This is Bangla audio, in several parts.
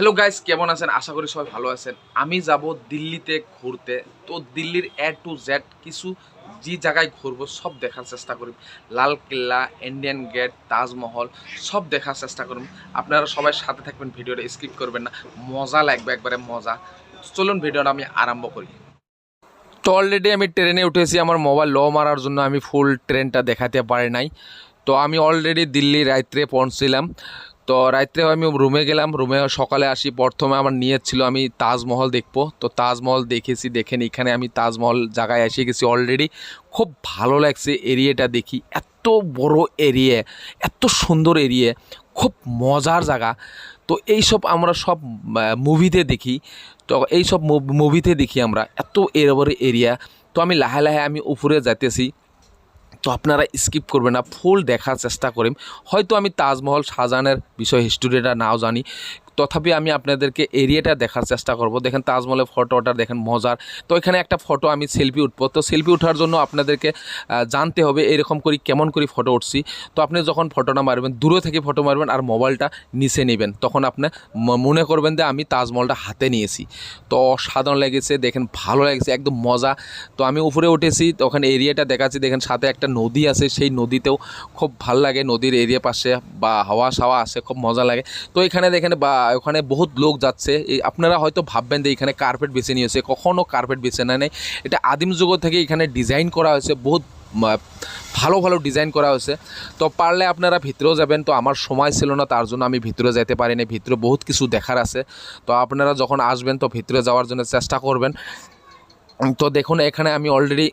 হ্যালো গাইস কেমন আছেন? আশা করি সবাই ভালো আছেন। আমি যাব দিল্লিতে ঘুরতে। তো দিল্লির এ টু জেড কিছু যে জায়গায় ঘুরবো, সব দেখার চেষ্টা করি। লাল কেল্লা ইন্ডিয়ান গেট তাজমহল, সব দেখার চেষ্টা করুন আপনারা সবাই সাথে থাকবেন, ভিডিওটা স্কিপ করবেন না। মজা লাগবে একবারে, মজা। চলুন, ভিডিওটা আমি আরম্ভ করি। তো অলরেডি আমি ট্রেনে উঠেছি, আমার মোবাইল লো মারার জন্য আমি ফুল ট্রেনটা দেখাতে পারি নাই। তো আমি অলরেডি দিল্লি রাত্রে পৌঁছছিলাম তো রাত্রে আমি রুমে গেলাম রুমে সকালে আসি। প্রথমে আমার নিয়ত ছিল আমি তাজমহল দেখব। তো তাজমহল দেখেছি দেখেন এখানে আমি তাজমহল জায়গায় এসে গেছি অলরেডি খুব ভালো লাগছে এরিয়াটা দেখি। এত বড় এরিয়া এত সুন্দর এরিয়া খুব মজার জায়গা। তো এইসব আমরা সব মুভিতে দেখি। তো এইসব মুভিতে দেখি আমরা। এত এর এরিয়া তো আমি লাহে লাহে আমি উপরে যাইতেছি। তো আপনারা স্কিপ করবেন না ফুল দেখার চেষ্টা করেন হয়তো আমি তাজমহল শাহজাহানের বিষয় হিস্টোরিটা নাও জানি। তথাপি আমি আপনাদেরকে এরিয়াটা দেখার চেষ্টা করব। দেখেন তাজমহলের ফটোটা দেখেন মজার। তো এখানে একটা ফটো আমি সেলফি উঠবো। তো সেলফি ওঠার জন্য আপনাদেরকে জানতে হবে এরকম করি, কেমন করে ফটো উঠছি। তো আপনি যখন ফটোটা মারবেন, দূরে থেকে ফটো মারবেন আর মোবাইলটা নিচে নেবেন, তখন আপনি মনে করবেন যে আমি তাজমহলটা হাতে নিয়েছি। তো অসাধারণ লেগেছে, দেখেন ভালো লেগেছে, একদম মজা। তো আমি উপরে উঠেছি, তো ওখানে এরিয়াটা দেখাচ্ছি। দেখেন সাথে একটা নদী আছে, সেই নদীতেও খুব ভালো লাগে। নদীর এরিয়া পাশে বা হাওয়া সাওয়া আছে, খুব মজা লাগে। তো এখানে দেখেন বা ওখানে বহুত লোক যাচ্ছে। আপনারা হয়তো ভাববেন যে এখানে কার্পেট বেছে নিয়েছে কখনও কার্পেট বেছে নেয় নাই। এটা আদিম যুগ থেকে এখানে ডিজাইন করা হয়েছে, বহুত ভালো ভালো ডিজাইন করা হয়েছে। তো পারলে আপনারা ভিতরেও যাবেন, তো আমার সময় ছিল না, তার জন্য আমি ভিতরে যেতে পারিনি, ভিতরে বহুত কিছু দেখার আছে। তো আপনারা যখন আসবেন, তো ভিতরে যাওয়ার জন্য চেষ্টা করবেন। তো দেখুন, এখানে আমি অলরেডি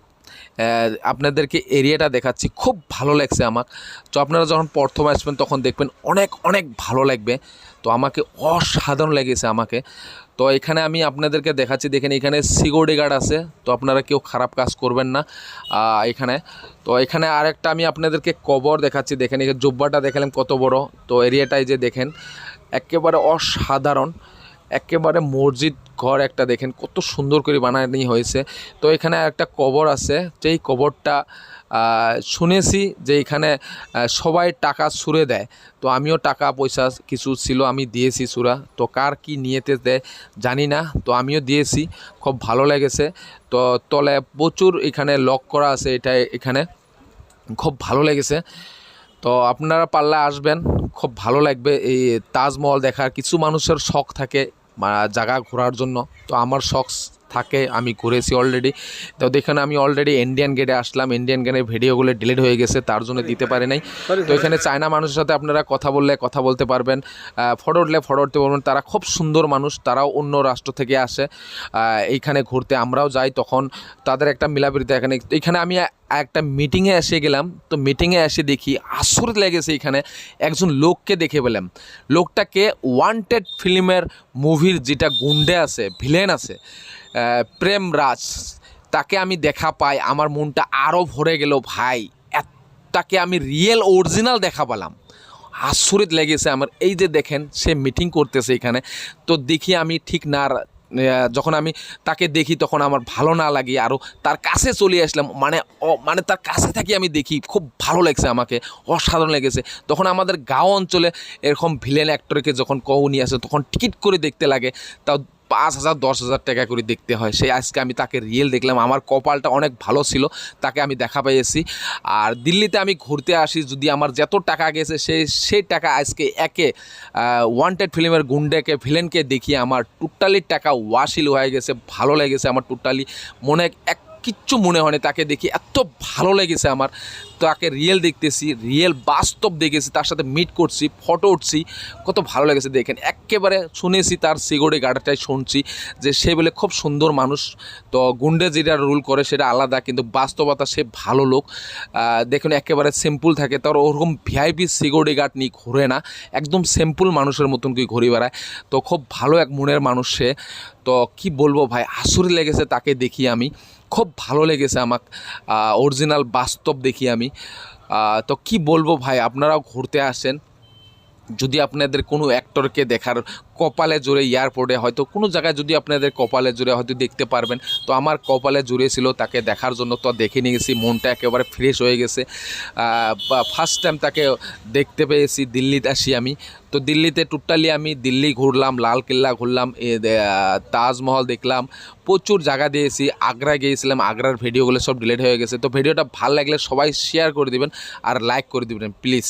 আপনাদেরকে এরিয়াটা দেখাচ্ছি। খুব ভালো লাগছে আমার। তো আপনারা যখন প্রথম আসবেন, তখন দেখবেন অনেক অনেক ভালো লাগবে। তো আমাকে অসাধারণ লেগেছে আমাকে। তো এখানে আমি আপনাদেরকে দেখাচ্ছি, দেখেন এখানে সিকিউরিটি গার্ড আছে। তো আপনারা কেউ খারাপ কাজ করবেন না এখানে। তো এখানে আরেকটা আমি আপনাদেরকে কবর দেখাচ্ছি। দেখেন এখানে জুব্বাটা দেখালাম কত বড়। তো এরিয়াটাই যে দেখেন, একেবারে অসাধারণ। একেবারে মসজিদ ঘর একটা দেখেন, কত সুন্দর করে বানানি হয়েছে। তো এখানে একটা কবর আছে, যেই কবরটা শুনেছি যে এখানে সবাই টাকা সুরে দেয়। তো আমিও টাকা, পয়সা কিছু ছিল, আমি দিয়েছি সুরা। তো কার কি নিয়েতে দেয় জানি না, তো আমিও দিয়েছি, খুব ভালো লেগেছে। তো তলে প্রচুর এখানে লক করা আছে, এটা এখানে। খুব ভালো লেগেছে। তো আপনারা পাল্লা আসবেন, খুব ভালো লাগবে। এই তাজমহল দেখার কিছু মানুষের শখ থাকে মা- জায়গা ঘোরার জন্য। তো আমার শখ থাকে আমি ঘুরেছি অলরেডি তো দেখেন আমি অলরেডি ইন্ডিয়ান গেটে আসলাম। ইন্ডিয়ান গেটের ভিডিওগুলো ডিলিট হয়ে গেছে তার জন্য দিতে পারি নাই। তো এখানে চায়না মানুষের সাথে আপনারা কথা বললে কথা বলতে পারবেন। ফটো উঠলে ফটো উঠতে পারবেন। তারা খুব সুন্দর মানুষ তারাও অন্য রাষ্ট্র থেকে আসে। এইখানে ঘুরতে আমরাও যাই তখন। তাদের একটা মিলাপিরিতে এখানে। এখানে আমি একটা মিটিংয়ে এসে গেলাম। তো মিটিংয়ে এসে দেখি আশ্চর্য লেগেছে এখানে। একজন লোককে দেখে পেলাম। লোকটাকে ওয়ান্টেড ফিল্মের মুভির যেটা গুন্ডে আছে ভিলেন আছে আহ, প্রেম রাজ তাকে আমি দেখা পাই আমার মনটা আরও ভরে গেল ভাই। তাকে আমি রিয়েল অরিজিনাল দেখা পেলাম। আশ্চর্য লেগেছে আমার। এই যে দেখেন সে মিটিং করতেছে এখানে। তো দেখি আমি ঠিক না যখন আমি তাকে দেখি তখন আমার ভালো না লাগে আরও তার কাছে চলে আসলাম। মানে মানে তার কাছে থাকি আমি দেখি খুব ভালো লাগছে আমাকে অসাধারণ লেগেছে। তখন আমাদের গাঁও অঞ্চলে এরকম ভিলেন অ্যাক্টরকে যখন কৌ নিয়ে আসে তখন টিকিট করে দেখতে লাগে। তাও পাঁচ হাজার, দশ হাজার টাকা করে দেখতে হয়। সেই আজকে আমি তাকে রিয়েল দেখলাম। আমার কপালটা অনেক ভালো ছিল। তাকে আমি দেখা পেয়েছি। আর দিল্লিতে আমি ঘুরতে আসি। যদি আমার যত টাকা গেছে, সেই সেই টাকা আজকে একে ওয়ান্টেড ফিল্মের গুন্ডেকে ভিলেনকে দেখিয়ে আমার টোটালি টাকা ওয়াশিল হয়ে গেছে, ভালো লেগেছে আমার টোটালি মনে এক কিচ্ছু মনে হয়নি তাকে দেখি। এত ভালো লেগেছে আমার। তাকে রিয়েল দেখতেছি রিয়েল বাস্তব দেখেছি, তার সাথে মিট করছি ফটো উঠছি। কত ভালো লেগেছে দেখেন। একেবারে শুনেছি তার সিকিউরিটি গার্ডটাই শুনছি যে সে বলে খুব সুন্দর মানুষ। তো গুন্ডে যেটা রুল করে সেটা আলাদা, কিন্তু বাস্তবতা সে ভালো লোক। দেখুন একেবারে সিম্পল থাকে। তার ওরকম ভিআইপি সিকিউরিটি গার্ড নিয়ে ঘোরে না। একদম সিম্পল মানুষের মতন কি ঘুরে বেড়ায়। তো খুব ভালো এক মনের মানুষ সে। তো কি বলব ভাই আসুরি লেগেছে তাকে দেখি আমি। খুব ভালো লেগেছে আমার অরিজিনাল বাস্তব দেখি আমি। তো কি বলব ভাই, আপনারাও ঘুরতে আসেন। যদি আপনাদের কোনো অ্যাক্টরকে দেখার কপালে জোরে এয়ারপোর্টে হয়তো, কোনো জায়গায় যদি আপনাদের কপালে জোরে হয়তো দেখতে পারবেন, তো আমার কপালে জুড়ে ছিল তাকে দেখার জন্য তো দেখে নিয়ে গেছি মনটা একেবারে ফ্রেশ হয়ে গেছে। ফার্স্ট টাইম তাকে দেখতে পেয়েছি, দিল্লিতে আসি আমি। তো দিল্লিতে টোটালি আমি দিল্লি ঘুরলাম, লাল কেল্লা ঘুরলাম তাজমহল দেখলাম, প্রচুর জায়গা দিয়েছি, আগ্রা গিয়েছিলাম, আগ্রার ভিডিওগুলো সব ডিলিট হয়ে গেছে। তো ভিডিওটা ভালো লাগলে সবাই শেয়ার করে দিবেন আর লাইক করে দিবেন প্লিজ